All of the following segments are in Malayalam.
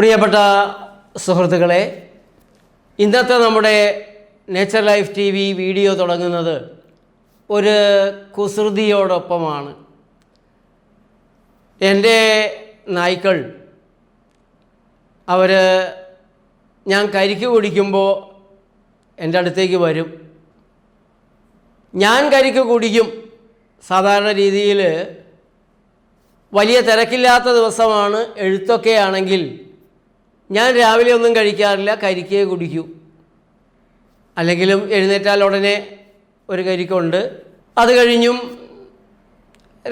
പ്രിയപ്പെട്ട സുഹൃത്തുക്കളെ ഇന്നത്തെ നമ്മുടെ nature life T V video തുടങ്ങുന്നത് ഒരു കുസൃതിയോടൊപ്പമാണ്. എന്റെ നായ്ക്കൾ അവർ ഞാൻ കരിക്ക് കുടിക്കുമ്പോൾ എന്റെ അടുത്തേക്ക് വരും. ഞാൻ കരിക്ക് കുടിക്കും സാധാരണ രീതിയിൽ വലിയ തിരക്കില്ലാത്ത ദിവസമാണ്. എഴുത്തൊക്കെ ആണെങ്കിൽ ഞാൻ രാവിലെ ഒന്നും കഴിക്കാറില്ല കരിക്കേ കുടിക്കൂ. അല്ലെങ്കിലും എഴുന്നേറ്റാൽ ഉടനെ ഒരു കരിക്കുണ്ട്. അത് കഴിഞ്ഞും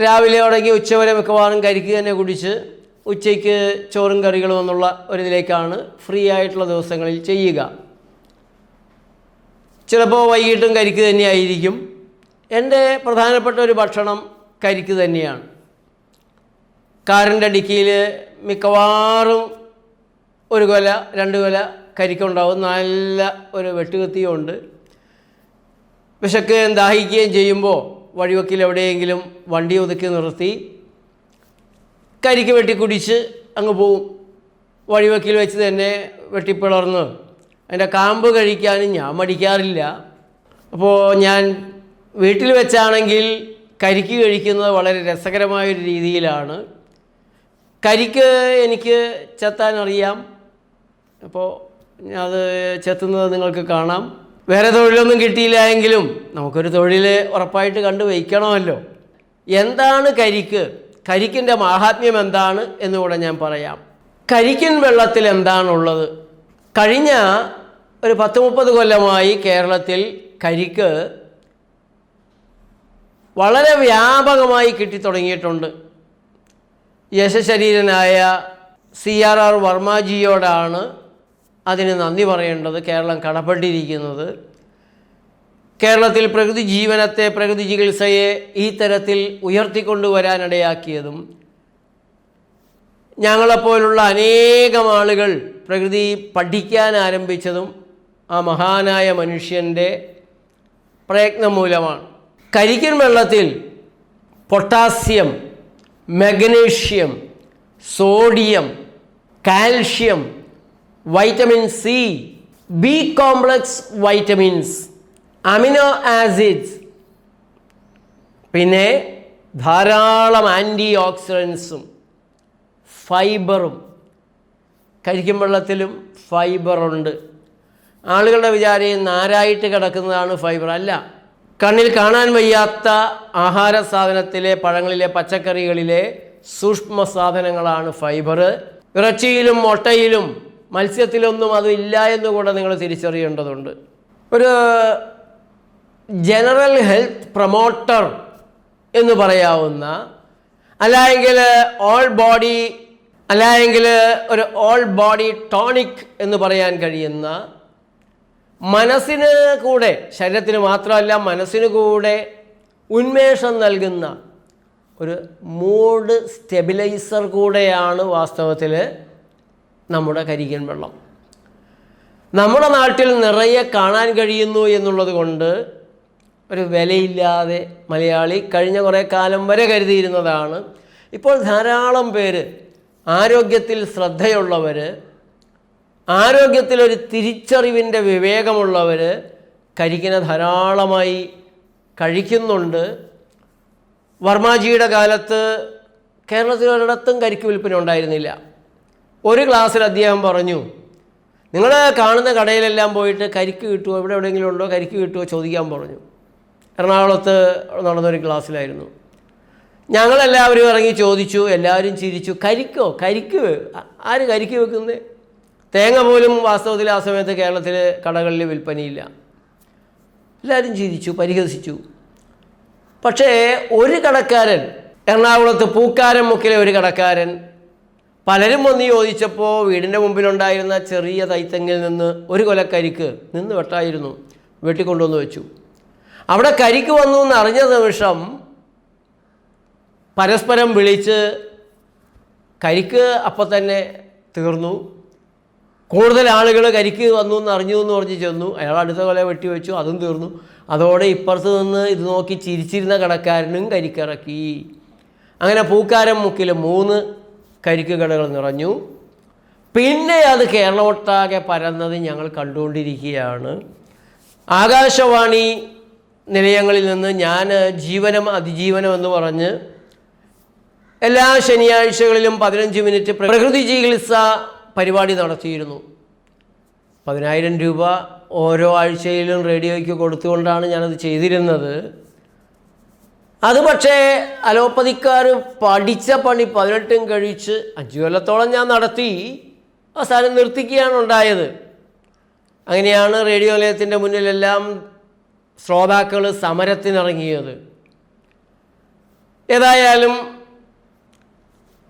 രാവിലെ തുടങ്ങി ഉച്ചവരെ മിക്കവാറും കരിക്ക് തന്നെ കുടിച്ച് ഉച്ചയ്ക്ക് ചോറും കറികളും എന്നുള്ള ഒരിതിലേക്കാണ് ഫ്രീ ആയിട്ടുള്ള ദിവസങ്ങളിൽ ചെയ്യുക. ചിലപ്പോൾ വൈകിട്ടും കരിക്ക് തന്നെയായിരിക്കും. എന്റെ പ്രധാനപ്പെട്ട ഒരു ഭക്ഷണം കരിക്ക് തന്നെയാണ്. കാറിന്റെ ഡിക്കിയിൽ മിക്കവാറും ഒരു കൊല രണ്ട് കൊല കരിക്കുണ്ടാവും. നല്ല ഒരു വെട്ടുകത്തിയും ഉണ്ട്. വിശക്കുകയും ദാഹിക്കുകയും ചെയ്യുമ്പോൾ വഴിവക്കിൽ എവിടെയെങ്കിലും വണ്ടി ഒതുക്കി നിർത്തി കരിക്ക് വെട്ടി കുടിച്ച് അങ്ങ് പോവും. വഴിവക്കിൽ വെച്ച് തന്നെ വെട്ടിപ്പിളർന്ന് അതിന്റെ കാമ്പ് കഴിക്കാനും ഞാൻ മടിക്കാറില്ല. അപ്പോൾ ഞാൻ വീട്ടിൽ വെച്ചാണെങ്കിൽ കരിക്ക് കഴിക്കുന്നത് വളരെ രസകരമായൊരു രീതിയിലാണ്. കരിക്ക് എനിക്ക് ചെത്താൻ അറിയാം. അപ്പോൾ അത് ചെത്തുന്നത് നിങ്ങൾക്ക് കാണാം. വേറെ തൊഴിലൊന്നും കിട്ടിയില്ല എങ്കിലും നമുക്കൊരു തൊഴിൽ ഉറപ്പായിട്ട് കണ്ടു വയ്ക്കണമല്ലോ. എന്താണ് കരിക്ക്? കരിക്കിന്റെ മാഹാത്മ്യം എന്താണ് എന്നുകൂടെ ഞാൻ പറയാം. കരിക്കിൻ വെള്ളത്തിൽ എന്താണുള്ളത്? കഴിഞ്ഞ ഒരു പത്ത് മുപ്പത് കൊല്ലമായി കേരളത്തിൽ കരിക്ക് വളരെ വ്യാപകമായി കിട്ടിത്തുടങ്ങിയിട്ടുണ്ട്. യശശരീരനായ സി ആർ ആർ വർമാജിയോടാണ് അതിന് നന്ദി പറയേണ്ടത് കേരളം കടപ്പെട്ടിരിക്കുന്നത്. കേരളത്തിൽ പ്രകൃതി ജീവനത്തെ പ്രകൃതി ചികിത്സയെ ഈ തരത്തിൽ ഉയർത്തിക്കൊണ്ടുവരാനിടയാക്കിയതും ഞങ്ങളെപ്പോലുള്ള അനേകം ആളുകൾ പ്രകൃതി പഠിക്കാൻ ആരംഭിച്ചതും ആ മഹാനായ മനുഷ്യന്റെ പ്രയത്നം മൂലമാണ്. കരിക്കൻ വെള്ളത്തിൽ potassium magnesium sodium calcium vitamin C B complex vitamins amino acids പിന്നെ ധാരാളം ആന്റി ഓക്സിഡൻസും ഫൈബറും കരിക്കും വെള്ളത്തിലും ഫൈബറുണ്ട് ആളുകളുടെ വിചാരം നാരായിട്ട് കിടക്കുന്നതാണ് ഫൈബർ അല്ല. കണ്ണിൽ കാണാൻ വയ്യാത്ത ആഹാര സാധനത്തിലെ പഴങ്ങളിലെ പച്ചക്കറികളിലെ സൂക്ഷ്മ സാധനങ്ങളാണ് ഫൈബർ ഇറച്ചിയിലും മുട്ടയിലും മത്സ്യത്തിലൊന്നും അത് ഇല്ല എന്ന് കൂടെ നിങ്ങൾ തിരിച്ചറിയേണ്ടതുണ്ട്. ഒരു ജനറൽ ഹെൽത്ത് പ്രൊമോട്ടർ എന്ന് പറയാവുന്ന അല്ലെങ്കിൽ ഓൾ ബോഡി അല്ലെങ്കിൽ ഒരു ഓൾ ബോഡി ടോണിക് എന്ന് പറയാൻ കഴിയുന്ന മനസ്സിന് കൂടെ ശരീരത്തിന് മാത്രമല്ല മനസ്സിന് കൂടെ ഉന്മേഷം നൽകുന്ന ഒരു മൂഡ് സ്റ്റെബിലൈസർ കൂടെയാണ് വാസ്തവത്തിൽ നമ്മുടെ കരികൻ വെള്ളം. നമ്മുടെ നാട്ടിൽ നിറയെ കാണാൻ കഴിയുന്നു എന്നുള്ളത് കൊണ്ട് ഒരു വിലയില്ലാതെ മലയാളി കഴിഞ്ഞ കുറേ കാലം വരെ കരുതിയിരുന്നതാണ്. ഇപ്പോൾ ധാരാളം പേര് ആരോഗ്യത്തിൽ ശ്രദ്ധയുള്ളവർ ആരോഗ്യത്തിലൊരു തിരിച്ചറിവിന്റെ വിവേകമുള്ളവർ കരിക്കിനെ ധാരാളമായി കഴിക്കുന്നുണ്ട്. വർമാജിയുടെ കാലത്ത് കേരളത്തിലൊരിടത്തും കരിക്ക് വിൽപ്പന ഉണ്ടായിരുന്നില്ല. ഒരു ക്ലാസ്സിൽ അദ്ദേഹം പറഞ്ഞു നിങ്ങൾ കാണുന്ന കടയിലെല്ലാം പോയിട്ട് കരിക്ക് കിട്ടുമോ എവിടെ എവിടെയെങ്കിലും ഉണ്ടോ? കരിക്ക് കിട്ടുമോ ചോദിക്കാൻ പറഞ്ഞു. എറണാകുളത്ത് നടന്നൊരു ക്ലാസ്സിലായിരുന്നു. ഞങ്ങളെല്ലാവരും ഇറങ്ങി ചോദിച്ചു എല്ലാവരും ചിരിച്ചു കരിക്കോ? കരിക്ക് ആര് കരിക്ക് വെക്കുന്നത് തേങ്ങ പോലും വാസ്തവത്തിൽ ആ സമയത്ത് കേരളത്തിൽ കടകളിൽ വിൽപ്പനയില്ല. എല്ലാവരും ചിരിച്ചു പരിഹസിച്ചു. പക്ഷേ ഒരു കടക്കാരൻ എറണാകുളത്ത് പൂക്കാരൻ മുക്കിലെ ഒരു കടക്കാരൻ പലരും വന്ന് ചോദിച്ചപ്പോൾ വീടിന്റെ മുമ്പിലുണ്ടായിരുന്ന ചെറിയ തൈത്തങ്ങിൽ നിന്ന് ഒരു കൊലക്കരിക്ക് നിന്ന് വെട്ടായിരുന്നു. വെട്ടിക്കൊണ്ടുവന്ന് വെച്ചു. അവിടെ കരിക്ക് വന്നു എന്ന് അറിഞ്ഞ നിമിഷം പരസ്പരം വിളിച്ച് കരിക്ക് അപ്പം തന്നെ തീർന്നു. കൂടുതൽ ആളുകൾ കരിക്ക് വന്നു എന്ന് അറിഞ്ഞു എന്ന് പറഞ്ഞ് ചെന്നു. അയാൾ അടുത്ത കൊല വെട്ടി വെച്ചു അതും തീർന്നു. അതോടെ ഇപ്പുറത്ത് നിന്ന് ഇത് നോക്കി ചിരിച്ചിരുന്ന കടക്കാരനും കരിക്കിറക്കി അങ്ങനെ പൂക്കാരം മുക്കിൽ മൂന്ന് കരിക്ക് കടകൾ നിറഞ്ഞു. പിന്നെ അത് കേരളമൊട്ടാകെ പരന്നത് ഞങ്ങൾ കണ്ടുകൊണ്ടിരിക്കുകയാണ്. ആകാശവാണി നിലയങ്ങളിൽ നിന്ന് ഞാൻ ജീവനം അതിജീവനം എന്ന് പറഞ്ഞ് എല്ലാ ശനിയാഴ്ചകളിലും പതിനഞ്ച് മിനിറ്റ് പ്രകൃതി ചികിത്സ പരിപാടി നടത്തിയിരുന്നു. പതിനായിരം രൂപ ഓരോ ആഴ്ചയിലും റേഡിയോയ്ക്ക് കൊടുത്തുകൊണ്ടാണ് ഞാനത് ചെയ്തിരുന്നത്. അത് പക്ഷേ അലോപ്പതിക്കാർ പഠിച്ച പണി പതിനെട്ടും കഴിച്ച് അഞ്ച് കൊല്ലത്തോളം ഞാൻ നടത്തി. അവസാനം നിർത്തിക്കുകയാണ് ഉണ്ടായത്. അങ്ങനെയാണ് റേഡിയോ നിലയത്തിന്റെ മുന്നിലെല്ലാം ശ്രോതാക്കൾ സമരത്തിനിറങ്ങിയത്. ഏതായാലും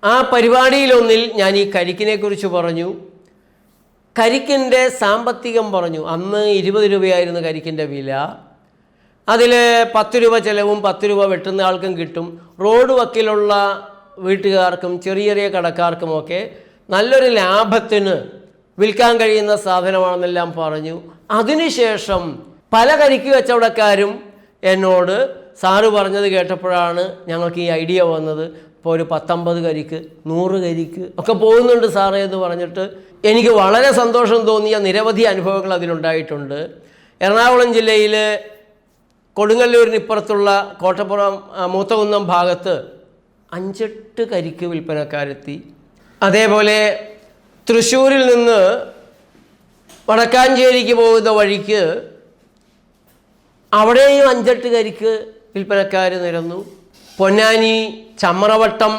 ആ പരിപാടിയിലൊന്നിൽ ഞാൻ ഈ കരിക്കിനെ കുറിച്ച് പറഞ്ഞു. കരിക്കിന്റെ സാമ്പത്തികം പറഞ്ഞു. അന്ന് ഇരുപത് രൂപയായിരുന്നു കരിക്കിന്റെ വില. അതിൽ പത്ത് രൂപ ചിലവും പത്ത് രൂപ വെട്ടുന്ന ആൾക്കും കിട്ടും. റോഡ് വക്കിലുള്ള വീട്ടുകാർക്കും ചെറിയ ചെറിയ കടക്കാർക്കുമൊക്കെ നല്ലൊരു ലാഭത്തിന് വിൽക്കാൻ കഴിയുന്ന സാധനമാണെന്നെല്ലാം പറഞ്ഞു. അതിനുശേഷം പല കരിക്ക് കച്ചവടക്കാരും എന്നോട് സാറ് പറഞ്ഞത് കേട്ടപ്പോഴാണ് ഞങ്ങൾക്ക് ഈ ഐഡിയ വന്നത്. ഇപ്പോൾ ഒരു പത്തൊമ്പത് കരിക്ക് നൂറ് കരിക്ക് ഒക്കെ പോകുന്നുണ്ട് സാറേ എന്ന് പറഞ്ഞിട്ട് എനിക്ക് വളരെ സന്തോഷം തോന്നിയ നിരവധി അനുഭവങ്ങൾ അതിലുണ്ടായിട്ടുണ്ട്. എറണാകുളം ജില്ലയിൽ കൊടുങ്ങല്ലൂരിന് ഇപ്പുറത്തുള്ള കോട്ടപ്പുറം മൂത്തകുന്നം ഭാഗത്ത് അഞ്ചെട്ട് കരിക്ക് വിൽപ്പനക്കാരെത്തി. അതേപോലെ തൃശ്ശൂരിൽ നിന്ന് വടക്കാഞ്ചേരിക്ക് പോകുന്ന വഴിക്ക് അവിടെയും അഞ്ചെട്ട് കരിക്ക് വിൽപ്പനക്കാർ നിരന്നു. പൊന്നാനി ചമ്രവട്ടം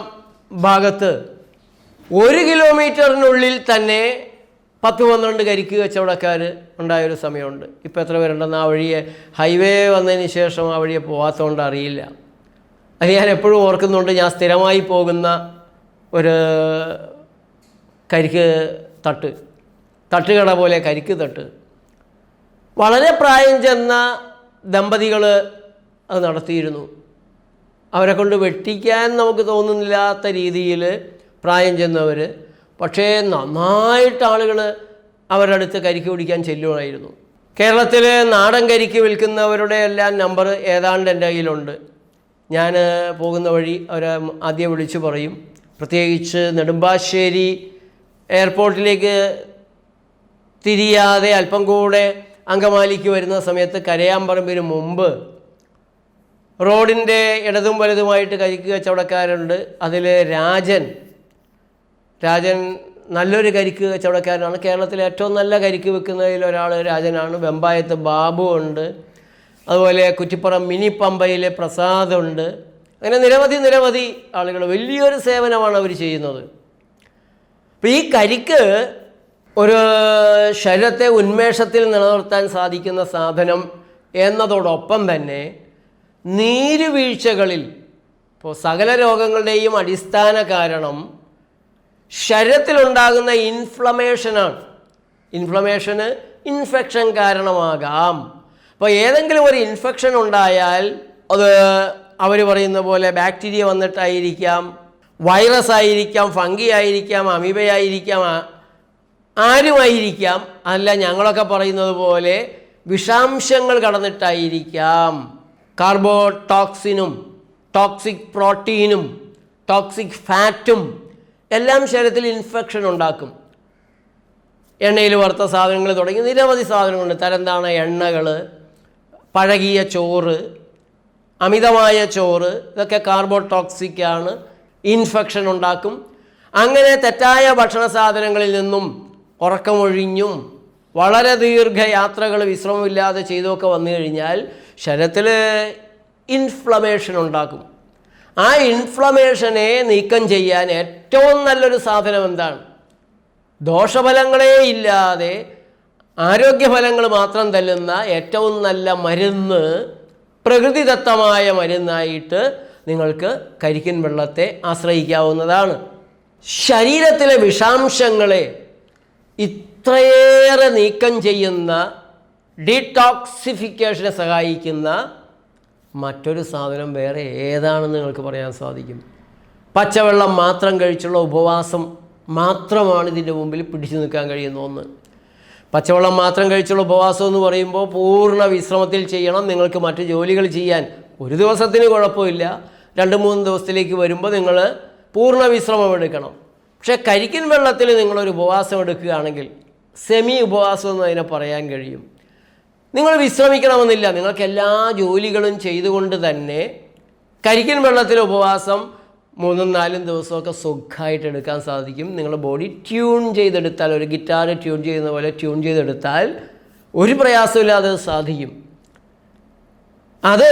ഭാഗത്ത് ഒരു കിലോമീറ്ററിനുള്ളിൽ തന്നെ പത്ത് പന്ത്രണ്ട് കരിക്ക് കച്ചവടക്കാർ ഉണ്ടായൊരു സമയമുണ്ട്. ഇപ്പോൾ എത്ര പേരുണ്ടെന്ന് ആ വഴിയെ ഹൈവേ വന്നതിന് ശേഷം ആ വഴിയെ പോകാത്തതുകൊണ്ട് അറിയില്ല. അത് ഞാൻ എപ്പോഴും ഓർക്കുന്നുണ്ട്. ഞാൻ സ്ഥിരമായി പോകുന്ന ഒരു കരിക്ക് തട്ട് തട്ടുകട പോലെ കരിക്ക് തട്ട്. വളരെ പ്രായം ചെന്ന ദമ്പതികൾ അത് നടത്തിയിരുന്നു. അവരെ കൊണ്ട് വെട്ടിക്കാൻ നമുക്ക് തോന്നുന്നില്ലാത്ത രീതിയിൽ പ്രായം ചെന്നവർ പക്ഷേ നന്നായിട്ട് ആളുകൾ അവരുടെ അടുത്ത് കരിക്ക് പിടിക്കാൻ ചെല്ലുമായിരുന്നു കേരളത്തിൽ നാടൻ കരിക്ക് വിൽക്കുന്നവരുടെ എല്ലാം നമ്പർ ഏതാണ്ട് എന്റെ കയ്യിലുണ്ട്. ഞാൻ പോകുന്ന വഴി അവരെ ആദ്യം വിളിച്ചു പറയും. പ്രത്യേകിച്ച് നെടുമ്പാശ്ശേരി എയർപോർട്ടിലേക്ക് തിരിയാതെ അല്പം കൂടെ അങ്കമാലിക്ക് വരുന്ന സമയത്ത് കരയാമ്പറമ്പിന് മുമ്പ് റോഡിന്റെ ഇടതും വലതുമായിട്ട് കരിക്ക് കച്ചവടക്കാരുണ്ട്. അതിൽ രാജൻ രാജൻ നല്ലൊരു കരിക്ക് കച്ചവടക്കാരനാണ്. കേരളത്തിലെ ഏറ്റവും നല്ല കരിക്ക് വെക്കുന്നതിൽ ഒരാൾ രാജനാണ്. വെമ്പായത്ത് ബാബു ഉണ്ട്. അതുപോലെ കുറ്റിപ്പുറം മിനി പമ്പയിലെ പ്രസാദുണ്ട് അങ്ങനെ നിരവധി നിരവധി ആളുകൾ വലിയൊരു സേവനമാണ് അവർ ചെയ്യുന്നത്. അപ്പോൾ ഈ കരിക്ക് ഒരു ശരീരത്തെ ഉന്മേഷത്തിൽ നിലനിർത്താൻ സാധിക്കുന്ന സാധനം എന്നതോടൊപ്പം തന്നെ നീരുവീഴ്ചകളിൽ ഇപ്പോൾ സകല രോഗങ്ങളുടെയും അടിസ്ഥാന കാരണം ശരീരത്തിലുണ്ടാകുന്ന ഇൻഫ്ലമേഷനാണ് ഇൻഫ്ലമേഷന് ഇൻഫെക്ഷൻ കാരണമാകാം. അപ്പോൾ ഏതെങ്കിലും ഒരു ഇൻഫെക്ഷൻ ഉണ്ടായാൽ അത് അവർ പറയുന്ന പോലെ ബാക്ടീരിയ വന്നിട്ടായിരിക്കാം വൈറസ് ആയിരിക്കാം ഫംഗി ആയിരിക്കാം അമീബയായിരിക്കാം ആരുമായിരിക്കാം. അല്ല ഞങ്ങളൊക്കെ പറയുന്നത് പോലെ വിഷാംശങ്ങൾ കടന്നിട്ടായിരിക്കാം. കാർബോടോക്സിനും ടോക്സിക് പ്രോട്ടീനും ടോക്സിക് ഫാറ്റും എല്ലാം ശരീരത്തിൽ ഇൻഫെക്ഷൻ ഉണ്ടാക്കും. എണ്ണയിൽ വറുത്ത സാധനങ്ങൾ തുടങ്ങി നിരവധി സാധനങ്ങളുണ്ട്. തരന്താണ? എണ്ണകൾ പഴകിയ ചോറ് അമിതമായ ചോറ് ഇതൊക്കെ കാർബോടോക്സിക് ആണ്. ഇൻഫെക്ഷൻ ഉണ്ടാക്കും. അങ്ങനെ തെറ്റായ ഭക്ഷണ സാധനങ്ങളിൽ നിന്നും ഉറക്കമൊഴിഞ്ഞും വളരെ ദീർഘയാത്രകൾ വിശ്രമമില്ലാതെ ചെയ്തൊക്കെ വന്നു കഴിഞ്ഞാൽ ശരീരത്തിൽ ഇൻഫ്ലമേഷൻ ഉണ്ടാക്കും. ആ ഇൻഫ്ലമേഷനെ നീക്കം ചെയ്യാൻ ഏറ്റവും നല്ലൊരു സാധനം എന്താണ്? ദോഷഫലങ്ങളെ ഇല്ലാതെ ആരോഗ്യഫലങ്ങൾ മാത്രം തല്ലുന്ന ഏറ്റവും നല്ല മരുന്ന് പ്രകൃതിദത്തമായ മരുന്നായിട്ട് നിങ്ങൾക്ക് കരിക്കിൻ വെള്ളത്തെ ആശ്രയിക്കാവുന്നതാണ്. ശരീരത്തിലെ വിഷാംശങ്ങളെ ഇത്രയേറെ നീക്കം ചെയ്യുന്ന ഡീടോക്സിഫിക്കേഷനെ സഹായിക്കുന്ന മറ്റൊരു സാധനം വേറെ ഏതാണെന്ന് നിങ്ങൾക്ക് പറയാൻ സാധിക്കും. പച്ചവെള്ളം മാത്രം കഴിച്ചുള്ള ഉപവാസം മാത്രമാണ് ഇതിന്റെ മുമ്പിൽ പിടിച്ചു നിൽക്കാൻ കഴിയുന്ന ഒന്ന്. പച്ചവെള്ളം മാത്രം കഴിച്ചുള്ള ഉപവാസം എന്ന് പറയുമ്പോൾ പൂർണ വിശ്രമത്തിൽ ചെയ്യണം. നിങ്ങൾക്ക് മറ്റു ജോലികൾ ചെയ്യാൻ ഒരു ദിവസത്തിന് കുഴപ്പമില്ല. രണ്ട് മൂന്ന് ദിവസത്തിലേക്ക് വരുമ്പോൾ നിങ്ങൾ പൂർണ വിശ്രമം എടുക്കണം. പക്ഷേ കരിക്കിൻ വെള്ളത്തിൽ നിങ്ങളൊരു ഉപവാസം എടുക്കുകയാണെങ്കിൽ സെമി ഉപവാസം എന്ന് അതിനെ പറയാൻ കഴിയും. നിങ്ങൾ വിശ്രമിക്കണമെന്നില്ല. നിങ്ങൾക്ക് എല്ലാ ജോലികളും ചെയ്തുകൊണ്ട് തന്നെ കരിക്കൻ വെള്ളത്തിലെ ഉപവാസം മൂന്നും നാലും ദിവസമൊക്കെ സുഖമായിട്ട് എടുക്കാൻ സാധിക്കും. നിങ്ങളുടെ ബോഡി ട്യൂൺ ചെയ്തെടുത്താൽ ഒരു ഗിറ്റാർ ട്യൂൺ ചെയ്യുന്ന പോലെ ട്യൂൺ ചെയ്തെടുത്താൽ ഒരു പ്രയാസമില്ലാതെ സാധിക്കും. അത്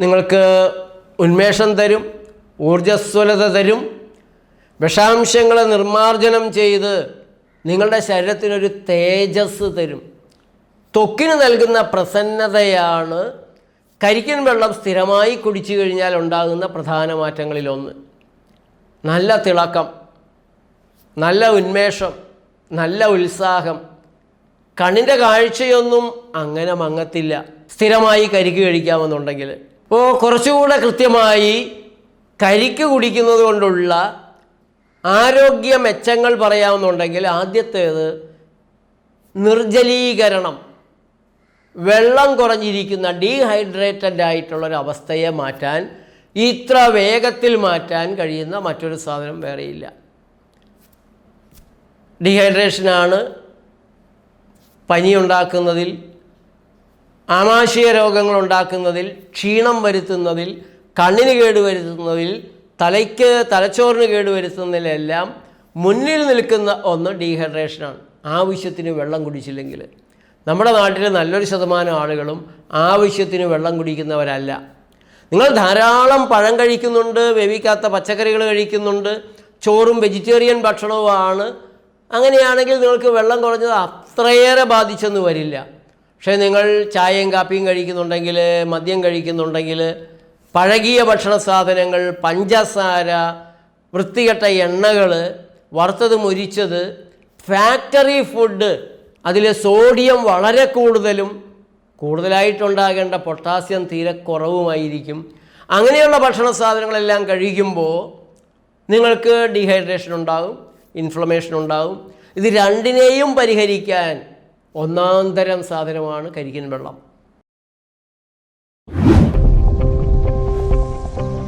നിങ്ങൾക്ക് ഉന്മേഷം തരും ഊർജസ്വലത തരും. വിഷാംശങ്ങളെ നിർമ്മാർജനം ചെയ്ത് നിങ്ങളുടെ ശരീരത്തിനൊരു തേജസ് തരും. ത്വക്കിന് നൽകുന്ന പ്രസന്നതയാണ് കരിക്കൻ വെള്ളം സ്ഥിരമായി കുടിച്ചു കഴിഞ്ഞാൽ ഉണ്ടാകുന്ന പ്രധാന മാറ്റങ്ങളിലൊന്ന് നല്ല തിളക്കം നല്ല ഉന്മേഷം നല്ല ഉത്സാഹം. കണ്ണിന്റെ കാഴ്ചയൊന്നും അങ്ങനെ മങ്ങത്തില്ല. സ്ഥിരമായി കരിക്ക് കഴിക്കാമെന്നുണ്ടെങ്കിൽ. ഇപ്പോൾ കുറച്ചുകൂടെ കൃത്യമായി കരിക്ക് കുടിക്കുന്നത് കൊണ്ടുള്ള ആരോഗ്യ മെച്ചങ്ങൾ പറയാമെന്നുണ്ടെങ്കിൽ ആദ്യത്തേത് നിർജലീകരണം. വെള്ളം കുറഞ്ഞിരിക്കുന്ന ഡീഹൈഡ്രേറ്റഡ് ആയിട്ടുള്ളൊരവസ്ഥയെ മാറ്റാൻ ഇത്ര വേഗത്തിൽ മാറ്റാൻ കഴിയുന്ന മറ്റൊരു സാധനം വേറെയില്ല. ഡീഹൈഡ്രേഷനാണ് പനി ഉണ്ടാക്കുന്നതിൽ ആമാശയ രോഗങ്ങൾ ഉണ്ടാക്കുന്നതിൽ ക്ഷീണം വരുത്തുന്നതിൽ കണ്ണിന് കേടുവരുത്തുന്നതിൽ തലയ്ക്ക് തലച്ചോറിന് കേടുവരുത്തുന്നതിലെല്ലാം മുന്നിൽ നിൽക്കുന്ന ഒന്ന് ഡീഹൈഡ്രേഷനാണ് ആവശ്യത്തിന് വെള്ളം കുടിച്ചില്ലെങ്കിൽ. നമ്മുടെ നാട്ടിൽ നല്ലൊരു ശതമാനം ആളുകളും ആവശ്യത്തിന് വെള്ളം കുടിക്കുന്നവരല്ല. നിങ്ങൾ ധാരാളം പഴം കഴിക്കുന്നുണ്ട് വേവിക്കാത്ത പച്ചക്കറികൾ കഴിക്കുന്നുണ്ട് ചോറും വെജിറ്റേറിയൻ ഭക്ഷണവുമാണ് അങ്ങനെയാണെങ്കിൽ നിങ്ങൾക്ക് വെള്ളം കുറഞ്ഞത് അത്രയേറെ ബാധിച്ചെന്ന് വരില്ല. പക്ഷേ നിങ്ങൾ ചായയും കാപ്പിയും കഴിക്കുന്നുണ്ടെങ്കിൽ മദ്യം കഴിക്കുന്നുണ്ടെങ്കിൽ പഴകിയ ഭക്ഷണ സാധനങ്ങൾ പഞ്ചസാര വൃത്തികെട്ട എണ്ണകൾ വറുത്തത് മുരിച്ചത് ഫാക്ടറി ഫുഡ് അതിൽ സോഡിയം വളരെ കൂടുതലും കൂടുതലായിട്ടുണ്ടാകേണ്ട പൊട്ടാസ്യം തീരെ കുറവുമായിരിക്കും. അങ്ങനെയുള്ള ഭക്ഷണ സാധനങ്ങളെല്ലാം കഴിക്കുമ്പോൾ നിങ്ങൾക്ക് ഡീഹൈഡ്രേഷൻ ഉണ്ടാകും ഇൻഫ്ലമേഷൻ ഉണ്ടാകും. ഇത് രണ്ടിനെയും പരിഹരിക്കാൻ ഒന്നാം തരം സാധനമാണ് കരിക്കൻ വെള്ളം.